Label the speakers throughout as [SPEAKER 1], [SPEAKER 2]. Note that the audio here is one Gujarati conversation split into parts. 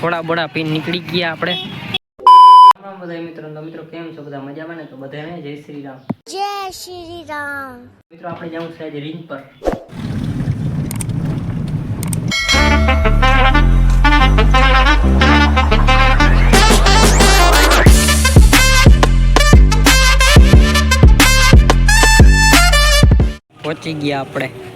[SPEAKER 1] સોડા બોડા પીને નીકળી ગયા આપણે. બધા મિત્રો તો મિત્રો કેમ છો? બધા મજામાં ને? તો બધાને જય શ્રી રામ
[SPEAKER 2] જય શ્રી રામ
[SPEAKER 1] મિત્રો આપણે જવું છે આજે રીંગ પર. પહોંચી ગયા આપણે.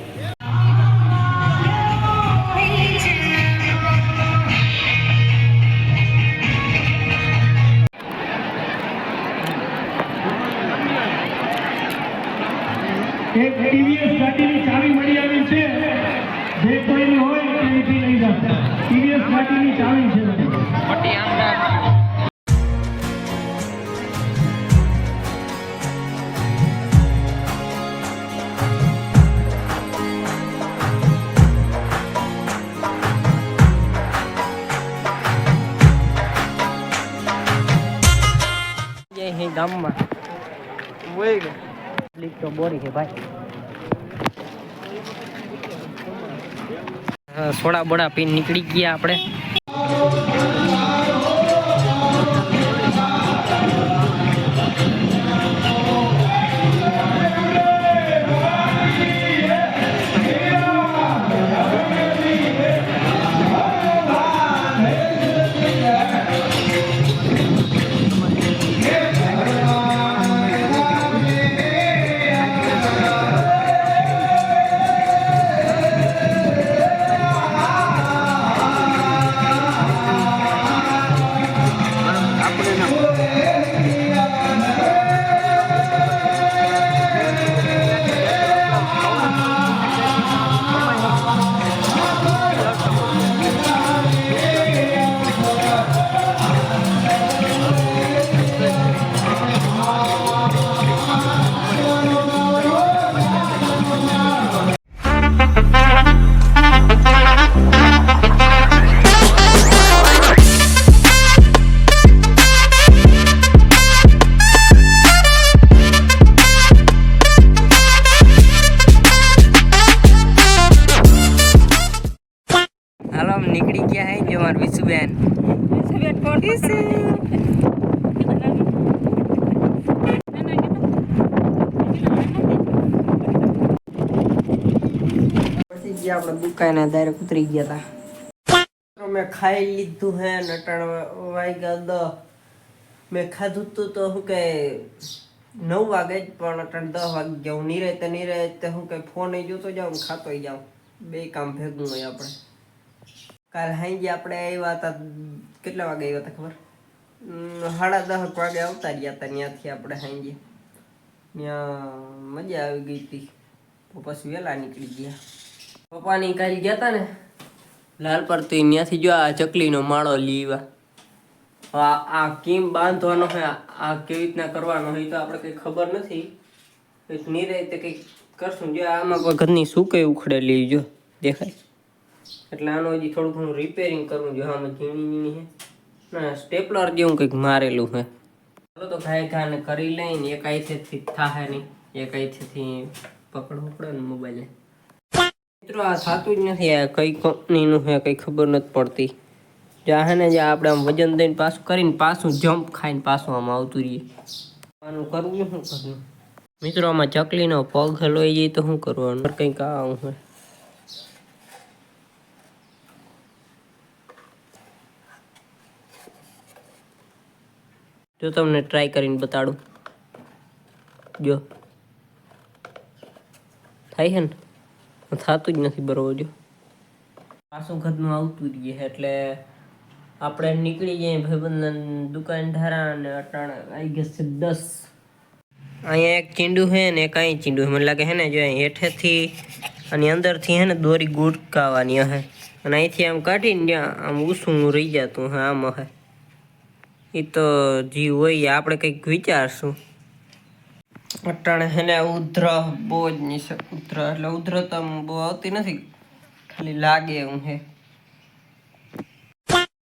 [SPEAKER 3] એક ટીવીએસ ગાડીની ચાવી મળી આવી છે. જે કોઈની હોય તે અહીંથી લઈ જાઓ ટીવીએસ ગાડીની ચાવી છે
[SPEAKER 1] જય હે ગામમાં બોરી છે ભાઈ સોડા બોડા પીને નીકળી ગયા આપણે. ગયા આપણે દુકાને ડાયરેક્ટ ઉતરી ગયા હતા મેં ખાઈ લીધું હે નટણ વાગ્યા દ મેં ખાધું તું તો શું કે નવ વાગે જ, પણ અટણ દસ વાગે જાઉં. નિરાતે નિરાતે હું કે ફોન જોતો જાઉં ખાતો જાઉં. બે કામ ભેગું હોય આપણે. કાલ હાંજે આપણે આવ્યા હતા કેટલા વાગે આવ્યા હતા ખબર? સાડા દસ વાગે આવતા રહ્યા હતા ત્યાંથી આપણે સાંજે ત્યાં મજા આવી ગઈ હતી પછી વહેલા નીકળી ગયા. પપ્પાની નીકળી ગયા હતા ને? લાલ પર તો ત્યાંથી જો આ ચકલીનો માળો લીવા. આ આ કેમ બાંધવાનો છે આ કેવી રીતના કરવાનો હોય તો આપણે કઈ ખબર નથી. કંઈક નિરાયતે કંઈક કરશું. જો આમાં કોઈ ઘરની શું કઈ ઉખડેલી જો દેખાય. એટલે આનું હજી થોડું ઘણું રિપેરિંગ કરવું જો આમાં ઝીણી ઝીણી છે ના સ્ટેપલર જેવું કંઈક મારેલું છે ચાલો તો ઘાય ઘાને કરી લઈને એક આઈથેથી થાહે નહીં. એક આઈથેથી પકડવું પડે ને મોબાઈલે. મિત્રો, આ સાતું જ નથી. આ કઈ કંપનીનું છે કઈ ખબર નથી પડતી. જ્યાં હે ને જ્યાં આપણે આમ વજન દઈને પાછું કરીને પાછું જમ્પ ખાઈને પાછું આમ આવતું રહીએ. આનું કરવું શું કરવું? મિત્રો, આમાં ચકલીનો પગ હલવાઈ જાય તો શું કરવાનું? કંઈક આવું હોય જો તમને ટ્રાય કરીને બતાડું. જો. થાય છે ને? થતું જ નથી બરોબર જો. પાછું ઘરનું આવતું જ છે, એટલે આપણે નીકળી જઈએ ભાઈબંધન દુકાન ધારા અને અટાણ આવી ગયા છે દસ. અહીંયા એક ચીંડું છે ને એક અહીં ચીંડું મને લાગે છે ને જો અહીં હેઠેથી અને અંદરથી હે ને દોરી ગુટકાવાની હે. અને અહીંથી આમ કાઢીને જ્યાં આમ ઊસું રહી જતું હે, આમ હે. એ તો જીવ હોય, આપણે કંઈક વિચારશું. અટાણે હેને ઉધ્ર બહુ જ નહીં છે ઉધ્ર એટલે ઉધ્રતમ બહુ આવતી નથી. ખાલી લાગે એવું હે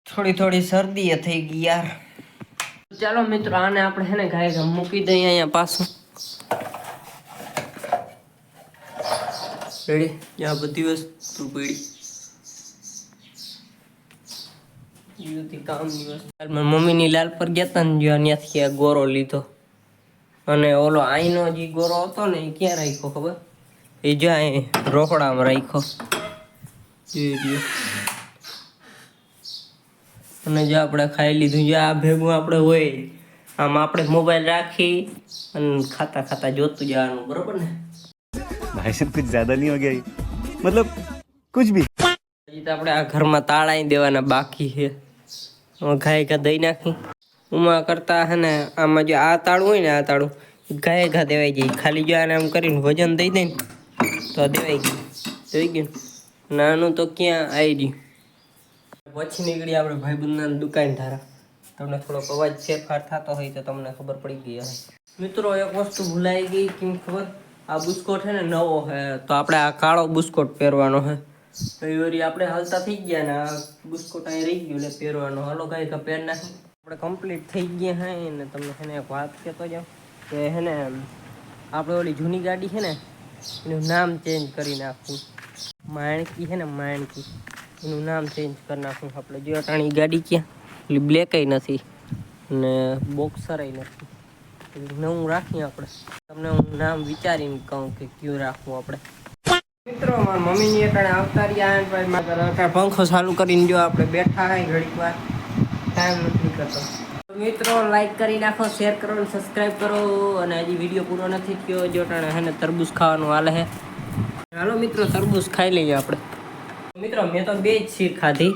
[SPEAKER 1] થોડી થોડી શરદી થઈ ગઈ યાર. ચાલો મિત્રો, આને આપણે હેને ગાય મૂકી દઈએ અહીંયા પાછું. રેડી? આ બધી વસ્તુ પીડી. કામ દિવસ મમ્મીની લાલ પર ગયા હતા ને જ્યાં ત્યાંથી ગોરો લીધો. અને ઓલો આઈનો જે ગોરો હતો ને એ ક્યાં રાખ્યો ખબર? એ જો અહીં રોકડામાં રાખ્યો. અને જો આપણે ખાઈ લીધું જો આ ભેગું આપણે હોય આમ આપણે મોબાઈલ રાખી અને ખાતા ખાતા જોતું જવાનું બરોબર ને?
[SPEAKER 4] ભાઈ સાહેબ કુછ જ્યાદા નહીં હો મતલબ કુછ ભી.
[SPEAKER 1] હજી તો આપણે આ ઘરમાં તાળાઈ દેવાના બાકી છે. ખાઈ કા દઈ નાખી. ઉમા કરતા હે ને, આમાં જો આ તાળું હોય ને, આ તાળું, ઈ ઘા દેવાઈ જાય. ખાલી જો આને આમ કરીને વજન દઈ દે ને, તો દેવાઈ ગયું. દેવાઈ ગયું? નાનું તો ક્યાં આવી ગયું? પછી નીકળી આપણે ભાઈબંધના દુકાન ધારા. તમને થોડોક અવાજ ફેરફાર થતો હોય તો તમને ખબર પડી ગઈ હોય મિત્રો, એક વસ્તુ ભૂલાઈ ગઈ, કેમ ખબર? આ બુસ્કોટ છે ને નવો છે તો આપણે આ કાળો બુસ્કોટ પહેરવાનો છે તો એ આપણે હાલતા થઈ ગયા ને, આ બુસ્કોટ અહીં રહી ગયું એટલે પહેરવાનો. હાલો તો પહેર નાખી આપણે કમ્પ્લીટ થઈ ગયા હે ને તમને છે ને એક વાત કહેતો જાઉં કે હે ને આપણે ઓલી જૂની ગાડી છે ને, એનું નામ ચેન્જ કરી નાખવું માણકી છે ને માણકી, એનું નામ ચેન્જ કરી નાખવું આપણે. જો અટાણી ગાડી ક્યાં? એટલે બ્લેકય નથી ને બોક્સરય નથી. નવું રાખીએ આપણે. તમને હું નામ વિચારીને કહું કે કયું રાખવું આપણે. મિત્રો, મારા મમ્મીની અટાણે આવતા રહ્યા પંખો ચાલુ કરીને જો આપણે બેઠા હોય ઘડીક વાર. ટાઈમ નથી કરતો મિત્રો લાઈક કરી નાખો શેર કરો અને સબસ્ક્રાઈબ કરો. અને હજી વીડિયો પૂરો નથી થયો, જો અટાણે હે ને તરબૂચ ખાવાનું હાલે છે હાલો મિત્રો, તરબૂચ ખાઈ લઈએ આપણે. મિત્રો, મેં તો બે જ શીર ખાધી.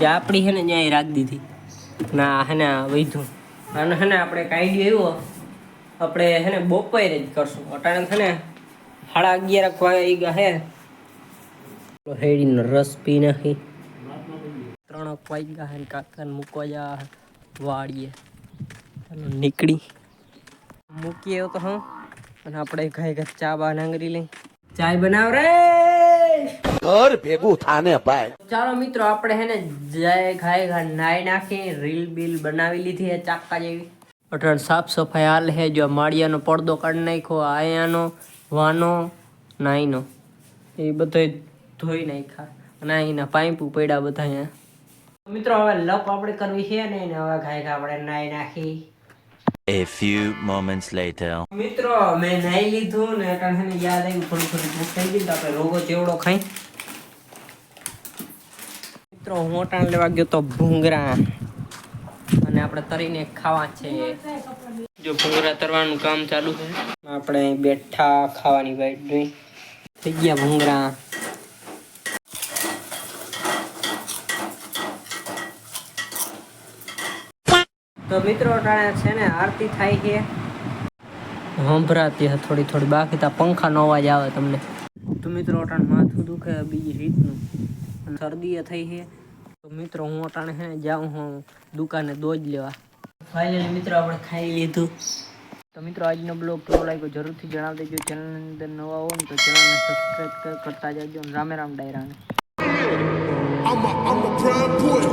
[SPEAKER 1] જે આપણી છે ને ત્યાં રાખી દીધી. ના હે ને વૈધું. અને હે ને આપણે આઈડિયો આવ્યો. આપણે હે ને બપોરે જ કરશું. અટાણે છે ને સાડા અગિયાર વાગે હે. હેડીનો રસ પી નાખી. ત્રણ વાગ્યા હે કાકાને મૂકવા જા વાળીએ. ચાલો નીકળી. મૂકીએ તો હું અને આપણે ઘરે ઘર ચા બા નાંગરી લઈ. ચાય બનાવ રે!
[SPEAKER 5] ઘર ભેગું થાને ભાઈ.
[SPEAKER 1] ચાલો મિત્રો આપણે હે ને જાય ખાય ઘર નાઈ નાખી રીલ બિલ બનાવી લીધી હે ચાકા જેવી. અઠવાડ સાફ સફાઈ હાલ હે જો માળિયાનો પડદો કાઢી નાખ્યો આયાનો વાનો નાઈનો. એ બધો ધોઈ નાખ્યા. અને અહીંના પાઇપ પડ્યા બધા અહીંયા મિત્રો હવે લપ આપણે કરવી છે ને એને હવે ખાય આપણે નાઈ નાખી.
[SPEAKER 6] A few moments later.
[SPEAKER 1] મિત્રો મેં નાઈ લીધું ને છે યાદ આવ્યું થોડી થોડી ભૂખ થઈ ગઈ તો આપણે રોગો ચેવડો ખાઈ. મિત્રો હું અટાણ લેવા ગયો તો ભૂંગરા. અને આપણે તરીને ખાવા છે. જો ભૂંગરા તરવાનું કામ ચાલુ છે. આપણે બેઠા ખાવાની વાઈટ થઈ ગયા ભૂંગરા. તો મિત્રો ટાણે છે ને આરતી થાય છે. સંભળાતી થોડી થોડી. બાકી તો પંખાનો અવાજ આવે તમને. તો મિત્રો અટાણે માથું દુખે બીજી રીતનું. અને શરદી એ થઈ છે. તો મિત્રો હું અટાણે છે ને જાઉં હું દુકાને દોજ લેવા. ફાઇનલી મિત્રો આપણે ખાઈ લીધું. તો મિત્રો આજનો બ્લોગ કેવો લાગ્યો જરૂરથી જણાવી દેજો. ચેનલની અંદર નવા હો ને તો ચેનલને સબસ્ક્રાઈબ કરતા જાજો અને રામે Ram ડાયરાને.
[SPEAKER 7] I'm a, I'm a proud como